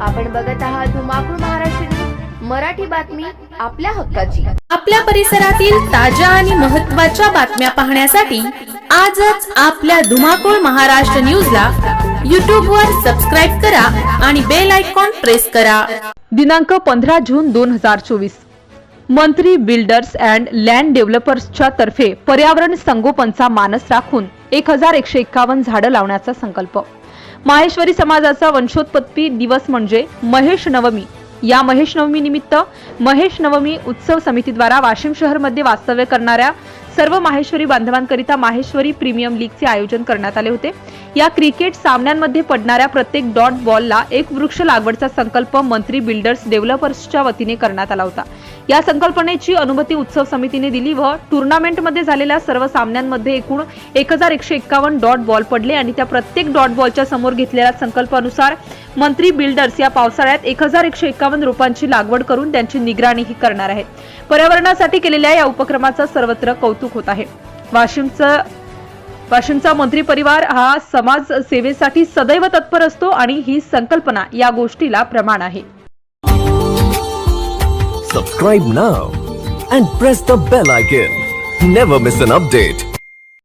आपण बघत आहात धुमाकूळ महाराष्ट्र न्यूज, मराठी बातमी आपल्या हक्काची. आपल्या परिसरातील ताज्या आणि महत्त्वाच्या बातम्या पाहण्यासाठी आजच आपल्या धुमाकूळ महाराष्ट्र न्यूजला YouTube वर सबस्क्राईब करा आणि बेल आयकॉन प्रेस करा. दिनांक पंधरा जून दोन हजार चोवीस. मंत्री बिल्डर्स अँड लँड डेव्हलपर्सच्या तर्फे पर्यावरण संगोपनचा मानस राखून एक हजार एकशे एक्कावन्न झाडं लावण्याचा संकल्प. माहेश्वरी समाजाचा वंशोत्पत्ती दिवस म्हणजे महेश नवमी. या महेश नवमी निमित्त महेश नवमी उत्सव समितीद्वारा वाशिम शहरमध्ये वास्तव्य करणाऱ्या सर्व माहेश्वरी बांधवांकरिता माहेश्वरी प्रीमियम लीगचे आयोजन करण्यात आले होते. या क्रिकेट सामन्यांमध्ये पडणाऱ्या प्रत्येक डॉट बॉलला एक वृक्ष लागवडचा संकल्प मंत्री बिल्डर्स डेव्हलपर्सच्या वतीने करण्यात आला होता. या संकल्पनेची अनुमती उत्सव समितीने दिली व टुर्नामेंटमध्ये झालेल्या सर्व सामन्यांमध्ये एकूण एक हजार एकशे एक्कावन्न डॉट बॉल पडले आणि त्या प्रत्येक डॉट बॉलच्या समोर घेतलेल्या संकल्पानुसार मंत्री बिल्डर्स या पावसाळ्यात एक हजार एकशे एक्कावन्न रोपांची लागवड करून त्यांची निगराणीही करणार आहेत. पर्यावरणासाठी केलेल्या या उपक्रमाचं सर्वत्र कौतुक होत आहे. वाशिमचं वाशिमचा मंत्री परिवार हा समाज सेवेसाठी सदैव तत्पर असतो आणि ही संकल्पना या गोष्टीला प्रमाण आहे. Subscribe now and press the bell icon never miss an update